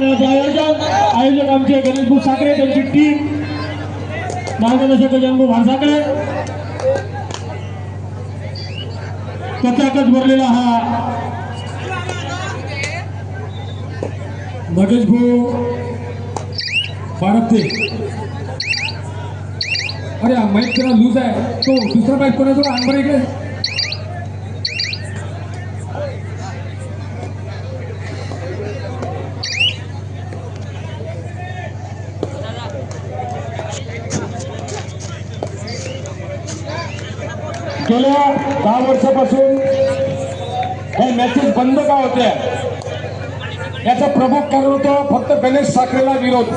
मेळाचे आयोजक आयोजक आमचे गणेश साखरे त्यांची टीम मार्गदर्शक गजानभाऊ भानसाखरे. कचाकच भरलेला हा नगेश भाऊ बारपते अरे हा माईक जरा लूज आहे. तो दुसरा माईक कोणाचा अंबर इकडे. गेल्या दहा वर्षापासून हे मॅचेस बंद का होत्या? याचं प्रमुख कारण होतं फक्त गणेश साखरेला विरोध.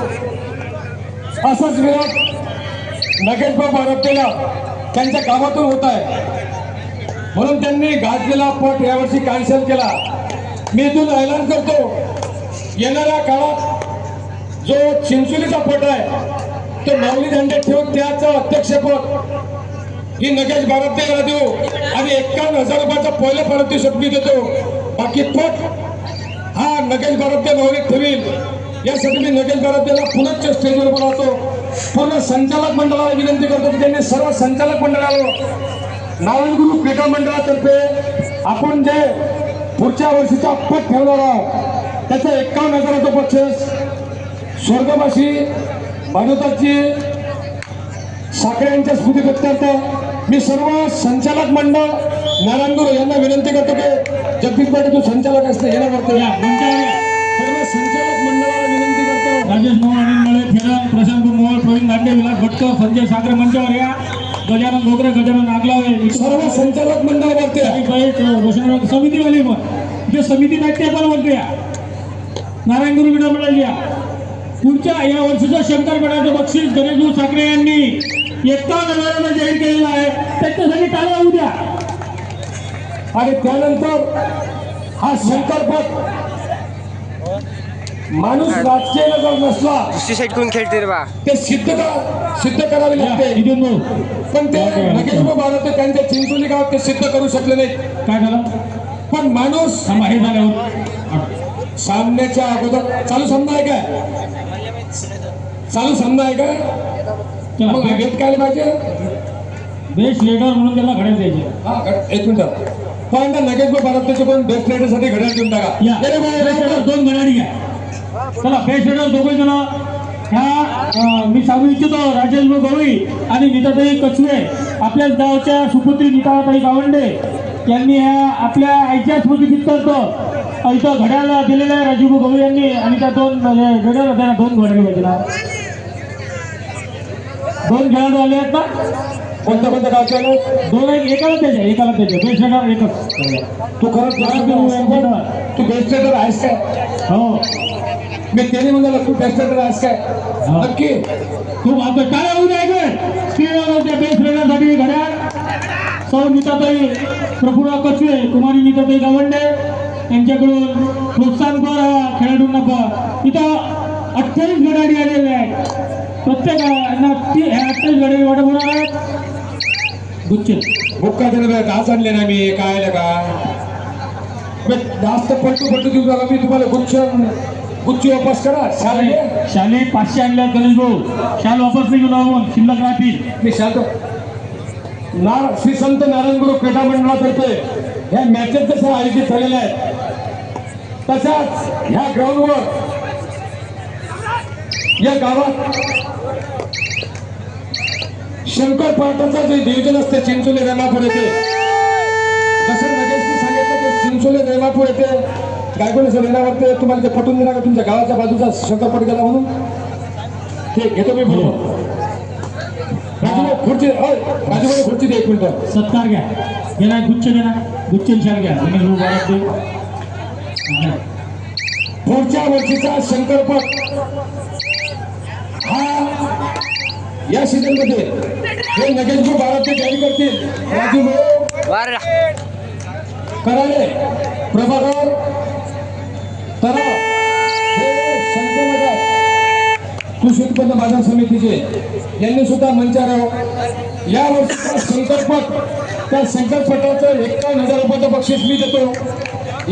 असाच विरोध नगेश भाऊ बारपतेला त्यांच्या गावातून होत आहे. म्हणून त्यांनी गाजलेला पट यावर्षी कॅन्सल केला. मी इथून ऐलान करतो येणाऱ्या काळात जो चिंचोलीचा पट आहे तो माऊली झंडे ठेवून त्याचं अध्यक्षपद ही नगेश बारपतेला देऊ आणि एकावन्न हजार रुपयाचा पहिल्या भारतीय शक्ती देतो. बाकी पट हा नगेश बारपते नवरीत ठेवील यासाठी मी नगेश बारपतेला पुनश्च स्टेजवर बोलावतो पूर्ण संचालक मंडळाला विनंती करतो की त्यांनी सर्व संचालक मंडळाला नारायणगुरु क्रीडा मंडळातर्फे आपण जे पुढच्या वर्षीचा पट ठेवणार आहोत त्याचा एकावन्न हजाराचा बक्षीस स्वर्गवासी भानुताची साखरे यांच्या स्मृतीप्रित्यर्थ मी सर्व संचालक मंडळ नारायणगुरु यांना विनंती करतो की जगदीश पाटील तू संचालक असते येणार करतो या. सर्व संचालक मंडळाला विनंती करतो. राजेश मोहन अनिल मळे फेरन प्रशांत मोहोळ प्रवीण दांडे विलास संजय साखरे मंचावर या. गजानन घोगरे गजानन नागलावे सर्व संचालक मंडळ वरते समितीवाली पण. इथे समिती नाही ते पण वरती या. नारायण गुरु विडा मंडळ या. पुढच्या या वर्षीचं शंकर बक्षीस गणेशभाऊ साखरे यांनी एकावन्न हजाराला जाहीर केलेलं आहे. त्याच्यासाठी टाळा होऊ द्या आणि त्यानंतर हा शंकरपट माणूस राजकीय जर नसला दुसरी साईड कोण खेळते रे बा? ते सिद्ध करा सिद्ध करावे या, लागते. पण ते नगेश भारत त्यांच्या चिंचोली गावात ते सिद्ध करू शकले नाही काय झालं? पण माणूस हे झाल्यावर सामन्याच्या अगोदर चालू सामना आहे काय? चालू सामना आहे काय? चला मग भेट काय पाहिजे? बेस्ट म्हणून त्याला घड्याळ द्यायचे. हा घड- एक मिनिट. पण पण बेस्ट रायडरसाठी घड्याळ देऊन टाका. या. बेस्ट. दोन घड्याळी घ्या. चला बेस्ट दोघे जण. ह्या अं, मी सांगू इच्छितो राजेश भाऊ गवळी आणि नीताताई कचवे आपल्याच गावच्या सुपुत्री नीताताई गावंडे. यांनी ह्या आपल्या आईच्या स्मृतीप्रित्यर्थ इथं घड्याळ दिलेलं आहे राजीव गवळी यांनी. आणि त्या दोन म्हणजे घड्याळ त्यांना दोन घड्याळ पाहिजे दोन खेळाडू आले आहेत ना? कोणत्या कोणत्या गावचे लोक दोन एक एकाला त्याच्या एकाला त्याच्या बेस्ट लेटर एकच. तू खरंच बेस्ट? तू बेस्ट रायडर आहेस काय? हो. मी त्याने म्हणाला तू बेस्ट रायडर आहेस काय? हा. नक्की. तू आता काय होऊ इकडे? स्त्रीच्या बेस्ट फ्रेंडसाठी घड्याळ. सौ नीताताई प्रफुल्ल कचवे कुमारी नीताताई गावंडे. यांच्याकडून प्रोत्साहन कर या खेळाडूंना इथं अठ्ठावीस गडाडी आलेले आहेत. प्रत्येक यांना ती ह्या अठ्ठावीस गडाडी वाटप होणार आहेत. गुच्छ. बुक्का त्याने घास आणले ना मी? काय आलं का? जास्त पलटू पलटू देऊ नका मी तुम्हाला गुच्छ गुच्छ वापस करा. शाल. शाले पाचशे आणल्या गणेश भाऊ. शाल वापस नाही घेऊन शिल्लक राहतील. मी शाल नार श्री संत नारायणगुरु क्रीडा मंडळातर्फे ह्या मॅचेस जशा आयोजित झालेल्या आहेत तशाच ह्या ग्राउंडवर या गावात शंकर पाटाचं जे नियोजन असते चिंचोली रेमापूर येथे. जसं नगेशने सांगितलं की चिंचोली रेमापूर येथे गायकोनी सर येण्यावरती तुम्हाला ते पटून देणार का तुमच्या गावाच्या बाजूचा शंकरपट गेला म्हणून? ते घेतो मी राजूभाऊ खुर्ची खुर्ची दे एक मिनिट. सत्कार घ्या. गुच्छ गुच्छ शाल घ्या. देव पुढच्या वर्षीचा शंकरपट हा या सीझनमध्ये हे नगेशभाऊ भारत ते जाहीर करतील. राजूभाऊ वार कराले प्रभाकर तरा हे कृषी उत्पन्न बाजार समितीचे. यांनी सुद्धा मंचावर या वर्षीचा शंकरपट त्या शंकरपटाचं एकावन्न हजार रुपयाचं बक्षीस मी देतो.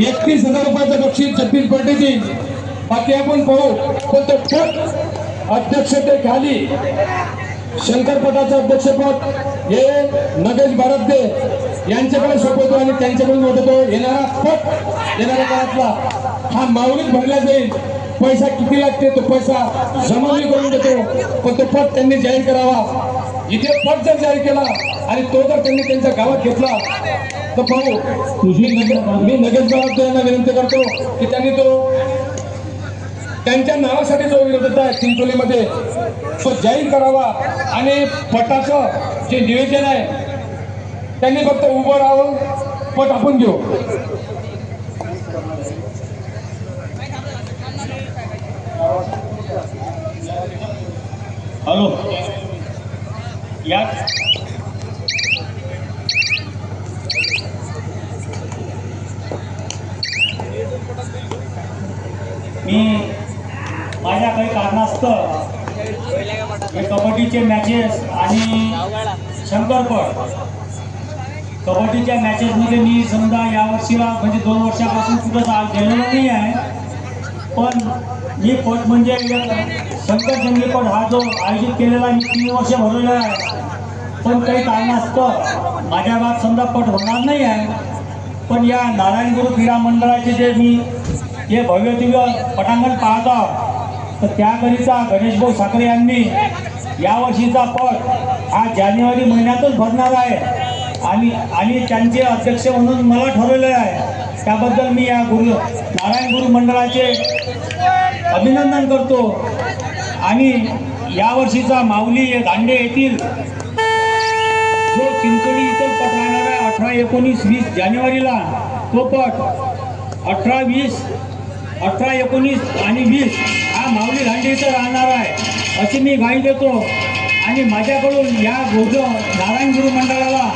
एकतीस हजार रुपयाचं बक्षीस जगदीश पटेल बाकी आपण पाहू. पण तो अध्यक्षतेखाली शंकरपटाचं अध्यक्षपद हे नगेश भारतदे यांच्याकडे सोपवतो आणि त्यांच्याकडून होतो येणारा पट येणाऱ्या काळातला. हा माऊलीत भरला जाईल. पैसा किती लागते तो पैसा जमा करून देतो. पण तो पट त्यांनी जाहीर करावा. इथे पट जर जाहीर केला आणि तो जर त्यांनी त्यांच्या गावात घेतला तर पाहू तुझी मी नगेश भारतदे यांना विनंती करतो की त्यांनी तो त्यांच्या नावासाठी जो विरोध आहे चिंचोलीमध्ये तो जाहीर करावा आणि पटाचं जे नियोजन आहे त्यांनी फक्त उभं राहावं पट आपण घेऊ. हॅलो. या. मी माझ्या काही कारणास्तव हे कबड्डीचे मॅचेस आणि शंकरपट कबड्डीच्या मॅचेसमध्ये मी समजा यावर्षीला म्हणजे दोन वर्षापासून कुठंच जा- गेलेलो नाही आहे. पण मी पट म्हणजे शंकर जंगलीपट हा जो आयोजित केलेला मी तीन वर्ष भरलेला आहे. पण काही कारणास्तव माझ्या गावात समजा पट होणार नाही आहे. पण या नारायण गुरु क्रीडा मंडळाचे जे मी हे भव्य दिव्य पटांगण पाहत आहोत तर त्याकरिता गणेशभाऊ साखरे यांनी यावर्षीचा पट हा जानेवारी महिन्यातच भरणार आहे. आणि आणि त्यांचे अध्यक्ष म्हणून मला ठरवलेलं आहे. त्याबद्दल मी या गुरु नारायण गुरु मंडळाचे अभिनंदन करतो. आणि यावर्षीचा माऊली दांडे येथील जो चिंचोली इथं पट राहणार आहे अठरा एकोणीस वीस जानेवारीला तो पट अठरा वीस अठरा एकोणीस आणि वीस माऊली दांडे इथं राहणार आहे अशी मी गाई देतो. आणि माझ्याकडून या गोज नारायण गुरु मंडळाला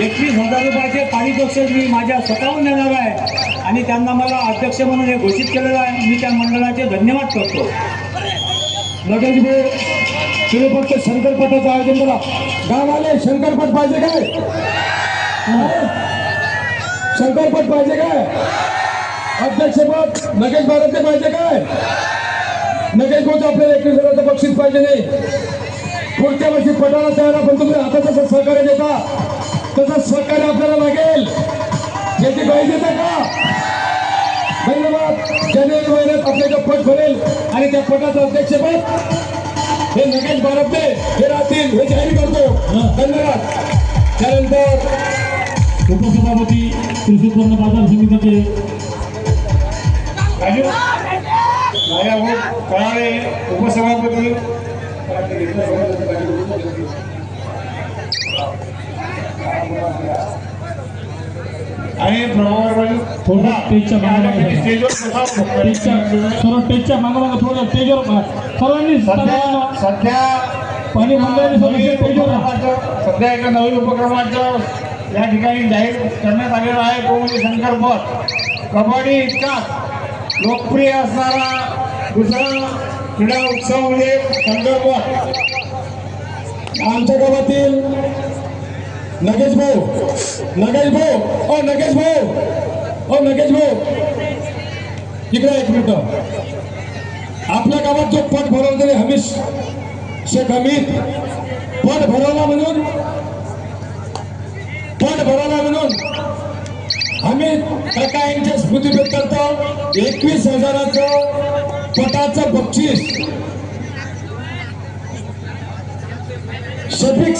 एकवीस हजार रुपयाचे पारितोषिक मी माझ्या स्वतःहून देणार आहे. आणि त्यांना मला अध्यक्ष म्हणून हे घोषित केलेलं आहे. मी त्या मंडळाचे धन्यवाद करतो. नगेश भाऊ तुम्ही फक्त शंकरपटाचं आयोजन करा. गावाले शंकरपट पाहिजे काय? हा? शंकरपट पाहिजे काय? अध्यक्षपद नगेश भारतचे पाहिजे काय? नगेश भाऊचं आपल्याला एकवीस हजाराचं बक्षीस पाहिजे नाही. पुढच्या वर्षी पटाला तयार पण तुम्ही आता तसं सहकार्य देता. तसं सहकार्य आपल्याला लागेल. याची ग्वाही देता का? धन्यवाद. जानेवारी महिन्यात आपल्याचं पट भरेल आणि त्या पटाचं अध्यक्षपद हे नगेश बारपे हे राहतील हे जाहीर करतो. धन्यवाद. त्यानंतर उपसभापती कृषी उत्पन्न बाजार समितीचे भाऊ कळाळे उपसभापती आणि प्रभाकर थोडं स्टेजच्या मागे स्टेजवर बसावं. स्टेजच्या सर्व स्टेजच्या मागे मागे थोडं स्टेजवर बघा. सर्वांनी सध्या सध्या पाणी मंडळाने सर्व नवीन राहा. उपक्रमाचं- सध्या एका नवीन उपक्रमाचं या ठिकाणी जाहीर करण्यात आलेलं आहे तो म्हणजे शंकरपट कबड्डी इतकाच लोकप्रिय असणारा दुसरा क्रीडा उत्सव म्हणजे संदर्भ. आमच्या गावातील नगेश भाऊ नगेश भाऊ ओ नगेश भाऊ ओ नगेश भाऊ. इकडे एक मिनिट. आपल्या गावात जो पट भरवला तरी हमीश शेख हमीद पट भरवला म्हणून पट भरवला म्हणून आम्ही काका यांच्या करतो एकवीस हजाराचं गटाचं बक्षीस. शफिक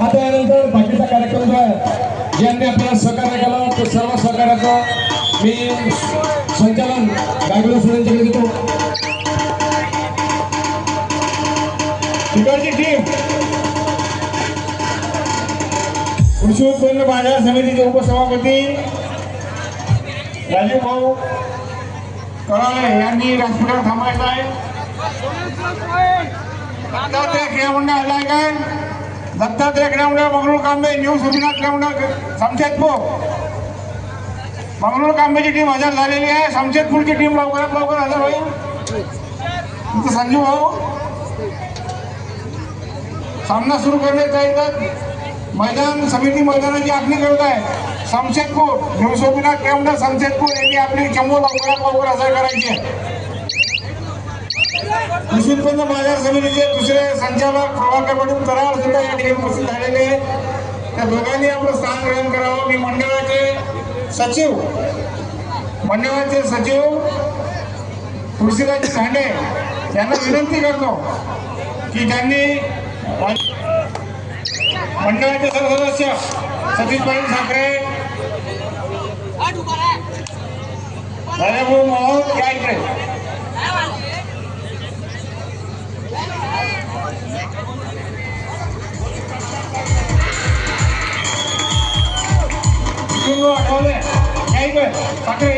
आता यानंतर बाकीचा कार्यक्रम जो आहे ज्यांनी आपल्याला सहकार्य केला तो सर्व सहकार्याचं मी संचालन गायकवाड सुरेंद्र देतो. तिकडची टीम कृषी उत्पन्न बाजार समितीचे उपसभापती राजीव भाऊ कराळे यांनी व्यासपीठावर थांबायचं आहे. दत्तात्रय क्रीडा मंडळ आलाय काय? दत्तात्रय क्रीडा मंडळ मंगळूर कांबे न्यू सुविनाथ क्रीडामंडळ समशेदपूर मंगळूर कांबेची टीम हजर झालेली आहे. समशेदपूरची टीम लवकरात लवकर हजर होईल. संजू भाऊ. सामना सुरू करण्यात जायचं मैदान समिती मैदानाची आखणी करत आहे. शमशेदपूर शिवसोमीनाथ केवढं शमशेदपूर यांनी आपली चमू लवकरात लवकर असं करायची आहे. कृषी उत्पन्न बाजार समितीचे दुसरे संचालक प्रभाकर पाटील कराड सुद्धा या ठिकाणी उपस्थित झालेले त्या दोघांनी आपलं स्थान ग्रहण करावं. मी मंडळाचे सचिव मंडळाचे सचिव तुळशीराज सांडे यांना विनंती करतो की त्यांनी मंडळाचे सर्व सदस्य सतीश पाटील ठाकरे राजाभाऊ मोहोळ या इकडे आठवले ठाकरे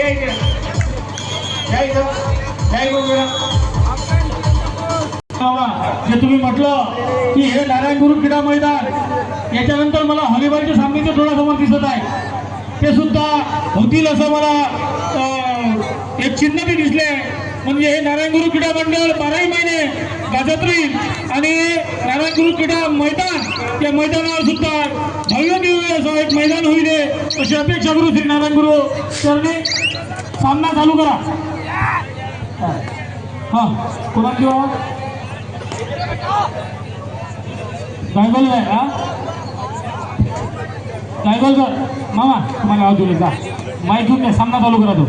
जे तुम्ही म्हटलं की हे नारायण गुरु क्रीडा मैदान याच्यानंतर मला हॉलीबॉलच्या सामने डोळ्यासमोर दिसत आहे. ते सुद्धा होतील असं मला एक चिन्ह बी दिसले म्हणजे हे नारायण गुरु क्रीडा मंडळ बाराही महिने गाजत राहील आणि नारायण गुरु क्रीडा मैदान या मैदानावर सुद्धा भव्य दिव्य असं एक मैदान होईल अशी अपेक्षा करू श्री नारायण गुरु सरने. सामना चालू करा. हां कोणा किंवा काय बोललाय हा? काय बोलतो? मामा तुम्हाला आवाज दिले का माईक घेऊन द्या सामना चालू करा तो.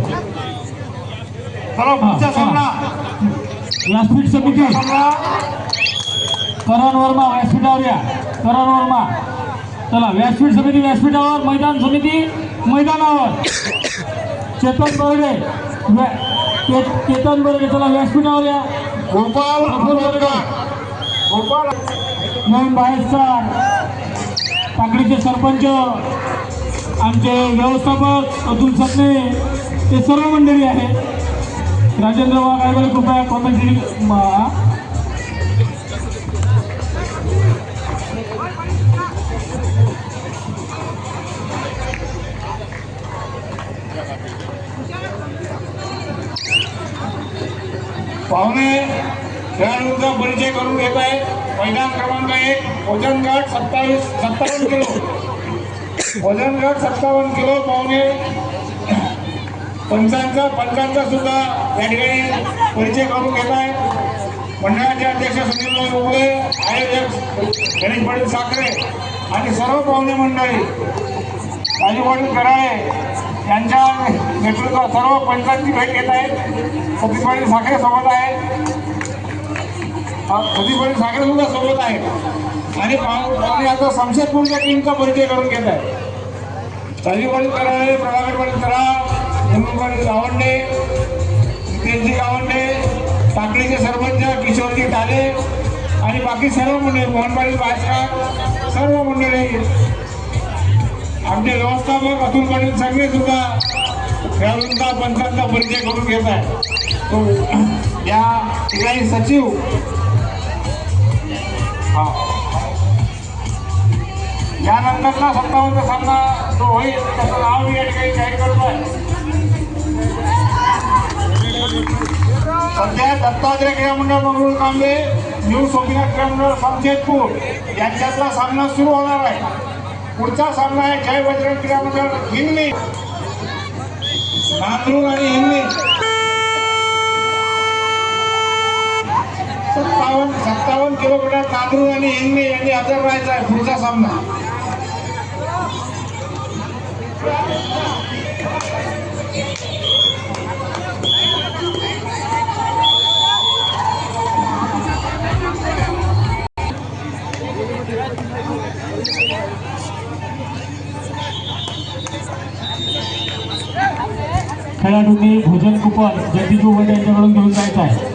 व्यासपीठ समिती सामना. करण वर्मा व्यासपीठावर या. करण वर्मा. चला व्यासपीठ समिती व्यासपीठावर मैदान समिती मैदानावर. चेतन बर्डे. के- केतन बर्डे चला व्यासपीठावर या. गोपाल गोपाल. नवीन बाहेरचा टाकडीचे सरपंच आमचे व्यवस्थापक अतुल सपने ते सर्व मंडळी आहे राजेंद्र वाघ आयवले कृपया कॉमेंट्री पाहुणे खेळाडूंचा परिचय करून घेत आहे. पहिला क्रमांक एक. वजन गट सत्तावीस सत्तावन्न किलो. वजन गट सत्तावन्न किलो पाहुणे. पंचांचा पंचांचा सुद्धा या ठिकाणी परिचय करून घेत आहे. मंडळाचे अध्यक्ष सुनील उगले आयोजक गणेश पाटील साखरे आणि सर्व पाहुणे मंडळी राजू पाटील कराळे यांच्या नेतृत्वात सर्व पंचांची भेट घेत आहेत. सतीश पाटील साखरे सोबत आहेत. सतीश पाटील साखरे सुद्धा सोबत आहेत. आणि पाहु- पाहुणे आता शमशेदपूरच्या टीमचा परिचय करून घेत आहे. राजू पाटील कराळे प्रभाकर पाटील गावंडे त्यांची गावंडे टाकळीचे सरपंच किशोरजी टाले आणि बाकी सर्व मंडळी मोहनबाई पाटील सर्व मंडळी. आमचे व्यवस्थापक अतुल पाटील सगळे सुद्धा खेळाडूंचा पंचांचा परिचय करून घेत आहे तो या ठिकाणी सचिव. हा. यानंतरचा सत्तावन्न सामना जो होईल. त्याचं नाव मी या ठिकाणी जाहीर करतो आहे सध्या दत्तात्रय क्रीडामंडळ मंगळूर कांबे न्यू सोमीनाथ क्रीडा मंडळ समशेदपूर यांच्यातला सामना सुरू होणार आहे. पुढचा सामना आहे जय वज्रण क्रीडामंडळ हिंगणी. नांदूर आणि हिंगणी. सत्तावन्न सत्तावन्न किलोमीटर नांदूर आणि हिंगणी यांनी हजर राहायचा आहे पुढचा सामना. खेळाडूंनी भोजन कुपन जगदीश उघड यांच्याकडून घेऊन जायचं आहे.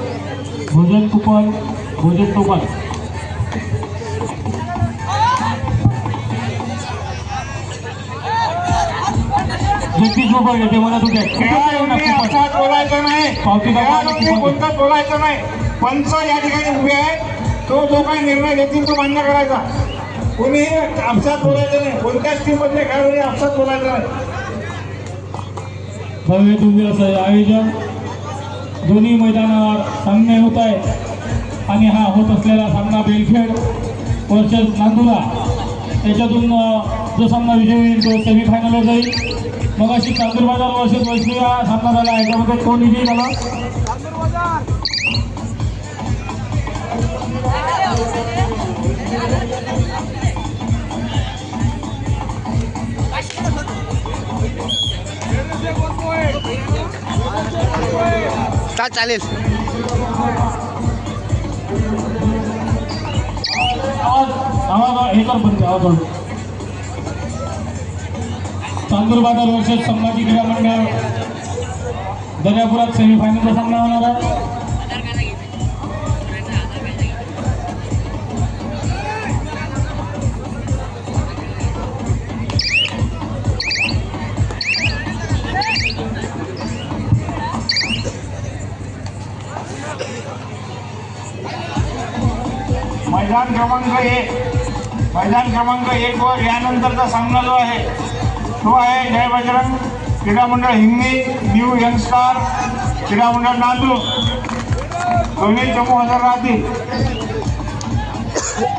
भोजन कुपन भोजन कुपन येते म्हणत होते खेळाडूंनी अपसात बोलायचं नाही. कोणतं बोलायचं नाही. पंच या ठिकाणी उभे आहेत. तो जो काही निर्णय घेतील तो मान्य करायचा. कोणी अपसात बोलायचं नाही. कोणत्याच टीम मधले खेळाडूंनी अपसात बोलायचं नाही. भव्य दिव्य असं आयोजन दोन्ही मैदानावर सामने होत आहेत आणि हा होत असलेला सामना बेलखेड वर्सेस नांदुरा. याच्यातून अ, जो सामना विजय होईल तो सेमीफायनलवर जाईल. मग अशी चांदूरबाजार वर्षात वैष्णवी हा सामना झाला याच्यामध्ये कोण विजयी झाला का चालेल आवाज आवाज हे कर बंद आवाज वाढव. चांदूर बाजार वर्षात संभाजी क्रीडा मंडळ. दर्यापुरात सेमीफायनलचा सामना होणार आहे. मैदान क्रमांक एक. मैदान क्रमांक एक वर यानंतरचा सामना जो आहे तो आहे. जय बजरंग. क्रीडा मंडळ हिंगणी न्यू यंगस्टार क्रीडा मंडळ नांदूर दोन्ही चमू हजर राहतील.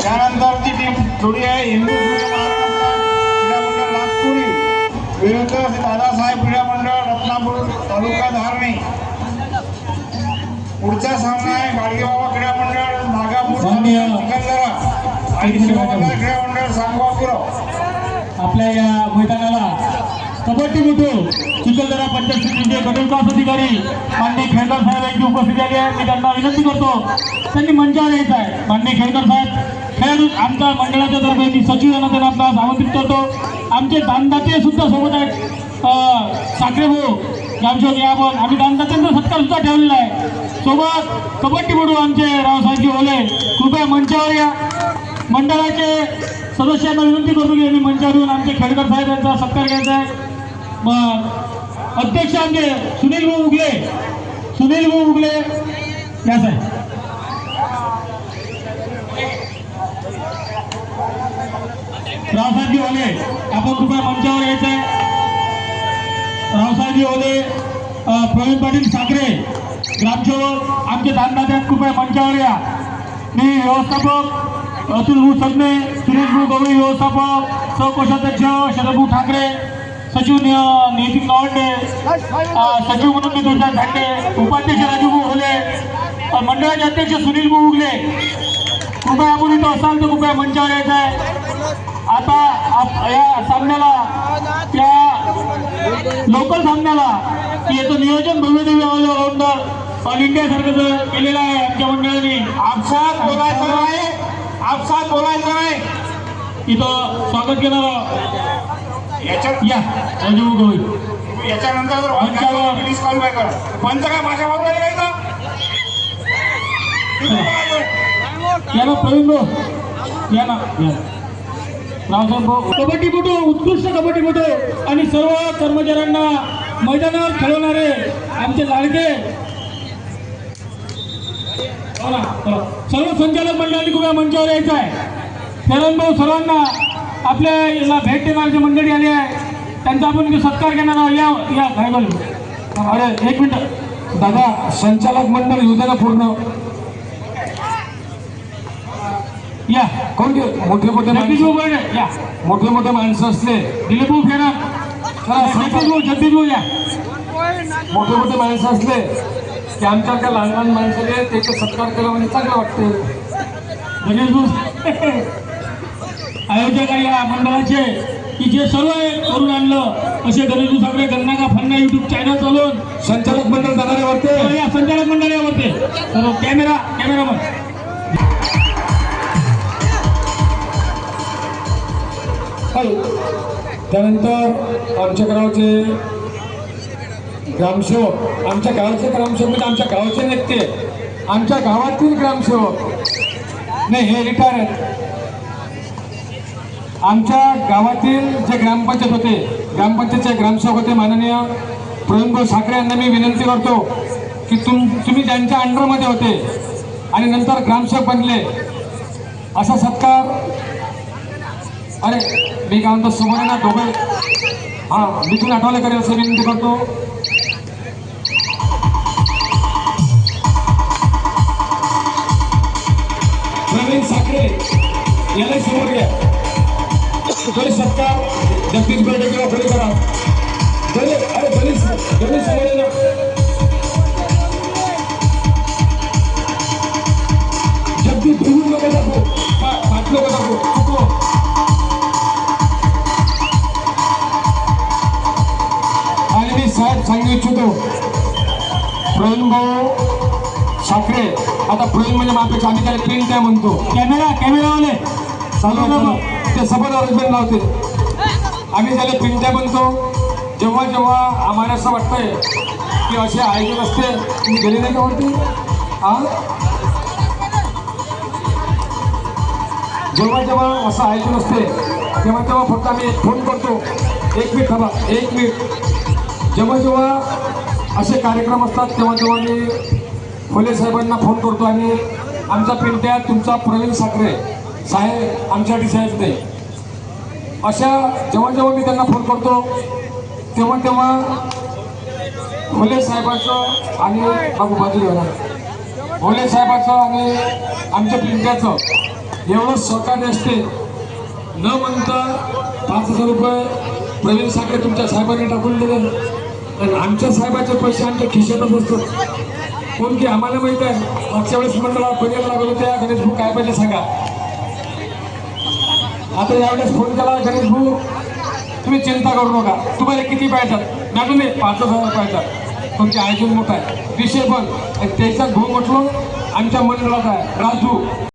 त्यानंतरची टीम थोडी आहे. हिंदू क्रीडा मंडळ नागपुरी. विरुद्ध दादासाहेब क्रीडा मंडळ रत्नापूर तालुका धारणी. पुढचा सामना आहे. गाडगेबाबा क्रीडा मंडळ नागापूर चिखलदरा आणि क्रीडा मंडळ सांगवापुरव आपल्या या मैदानाला कबड्डी कबड्डीपटू चिखलदरा पंचायत समितीचे गटविकास अधिकारी माननीय खेळकर साहेब यांची उपस्थिती आली आहे. मी त्यांना विनंती करतो त्यांनी मंचावर यायचं आहे. माननीय खेळकर साहेब खेळाडू आमच्या मंडळाच्या तर्फे मी सचिव यांना त्यांना आपल्याला आमंत्रित करतो. आमचे दानदाते सुद्धा सोबत आहेत. साखरे भाऊ जामशोक या पण आम्ही दानदात्यांचा सत्कार सुद्धा ठेवलेला आहे. सोबत कबड्डी कबड्डीपटू आमचे रावसाहेबजी ओले कृपया मंचावर या. मंडळाचे सदस्यांना विनंती करतो की यांनी मंचावरून आमचे खेडकर साहेब यांचा सत्कार घ्यायचा आहे. मग अध्यक्ष आमचे सुनील भाऊ उगले. सुनील भाऊ उगले. या साहेब. रावसाहेबजी ओले आपण कृपया मंचावर यायचं आहे. रावसाहेबजी ओले प्रवीण पाटील साखरे ग्रामसेवक आमचे दानदाते कृपया मंचावर या. मी व्यवस्थापक अतुल भाऊ सगने सुरेश भाऊ गवळी व्यवस्थापक सहकोषाध्यक्ष शरदभाऊ ठाकरे सचिव नितीन गावंडे सचिव म्हणून मी तुषार धांडे उपाध्यक्ष राजूभाऊ होले मंडळाचे अध्यक्ष सुनील भाऊ उगले. कृपया आपण इथं असाल तर कृपया मंचावर यायचं आहे. आता आप- या सामन्याला त्या लोकल सामन्याला याचं नियोजन भव्यदेवी ऑलराऊंडर ऑल इंडिया सारखं केलेलं आहे आमच्या मंडळाने. आपसात आपसात बोलायचं नाही. इथं स्वागत केलं याच्यात या. राजू गवई याच्यानंतर जर पंचावर. प्लीज कॉल बॅक कर. पंच काय माझ्या बरोबर आहे का इथं? या ना प्रवीण भाऊ. या ना या. रावसाहेब भाऊ. कबड्डीपटू उत्कृष्ट कबड्डीपटू आणि सर्व कर्मचाऱ्यांना मैदानावर खेळवणारे आमचे लाडके. सर्व संचालक मंडळांनी कृपया मंचावर यायचं आहे. भाऊ सर्वांना आपल्या याला भेट देणारी जी मंडळी आली आहे त्यांचा आपण सत्कार घेणार आहोत या या घायगल अरे एक मिनिट. दादा संचालक मंडळ येऊ द्या ना पूर्ण. या. कोण मोठे मोठे या. मोठे मोठे माणसं असले. दिलीप भाऊ चला, जगदीश भाऊ जगदीश भाऊ या. मोठे मोठे माणसं असले. की आमच्या त्या लहान लहान माणसाले त्याचा सत्कार केला म्हणजे चांगलं वाटते गणेश आयोजक या मंडळाचे की जे सर्व हे करून आणलं. असे गणेश साखरे गन्ना का फन्ना युट्यूब चॅनल चालवून संचालक मंडळ वाटते तर या संचालक मंडळावरते. कॅमेरा कॅमेरामन त्यानंतर आमच्या गावाचे ग्रामसेवक. आमच्या गावाचे ग्रामसेवक म्हणजे आमच्या गावाचे नेते. आमच्या गावातील ग्रामसेवक. नाही हे रिटायर आहेत. आमच्या गावातील जे ग्रामपंचायत होते ग्रामपंचायतचे ग्रामसेवक होते माननीय प्रवीणभाऊ साखरे यांना मी विनंती करतो की तुम तुम्ही ज्यांच्या अंडरमध्ये होते आणि नंतर ग्रामसेवक बनले. असा सत्कार. अरे मी काय म्हणतो समोर ना दोघे. हां मिथून आठवले करेल असं विनंती करतो. याला समोर घ्या गणेश सत्कार जगदीश बेर्डे किंवा कोणी करा गणेश अरे गणेश गणेश समोर ये ना। जगदीश भिवून नको दाखवू पाच लोक दाखवू आणि मी साहेब प्रवीण भाऊ साखरे आता प्रवीण म्हणजे मापेक्षा आम्ही त्याला प्रिंट काय म्हणतो कॅमेरा चालू चालू ते सबद अरेंजमेंट लावते आम्ही त्याला पिंट्या म्हणतो. जेव्हा जेव्हा आम्हाला असं वाटतंय की असे आयोजन असते तुम्ही गेले नाही का वाटते हा? जेव्हा जेव्हा असं आयोजन असते तेव्हा तेव्हा फक्त आम्ही एक फोन करतो. एक मिनिट थांबा एक मिनिट. जेव्हा जेव्हा असे कार्यक्रम असतात तेव्हा तेव्हा मी फुले साहेबांना फोन करतो आणि आमचा पिंट्या तुमचा प्रवीण साखरे साहेब आमच्यासाठी साहेब नाही अशा जेव्हा जेव्हा मी त्यांना फोन करतो तेव्हा तेव्हा फुले साहेबाचं आणि बाबू बाजू घेणार साहेबाचं आणि आमच्या पिंट्याचं एवढं सहकार्य असते. न म्हणता पाच हजार रुपये प्रवीण साखरे तुमच्या साहेबांनी टाकून दिले. आणि आमच्या साहेबाचे पैसे आमच्या खिशातच असतात. कोण की आम्हाला माहीत आहे? मागच्या वेळेस मंडळाला पर्याय लागले त्या गणेश भाऊ काय पाहिजे सांगा? आता यावेळेस फोन केला गणेश भाऊ? तुम्ही चिंता करू नका. तुम्हाला किती पाहिजेत? मॅडम नाही पाचच हजार पाहिजेत. तुमचे आयोजन मोठं आहे. विषय पण आणि त्याचा भाऊ म्हटलो आमच्या मंडळाचा आहे. राजू.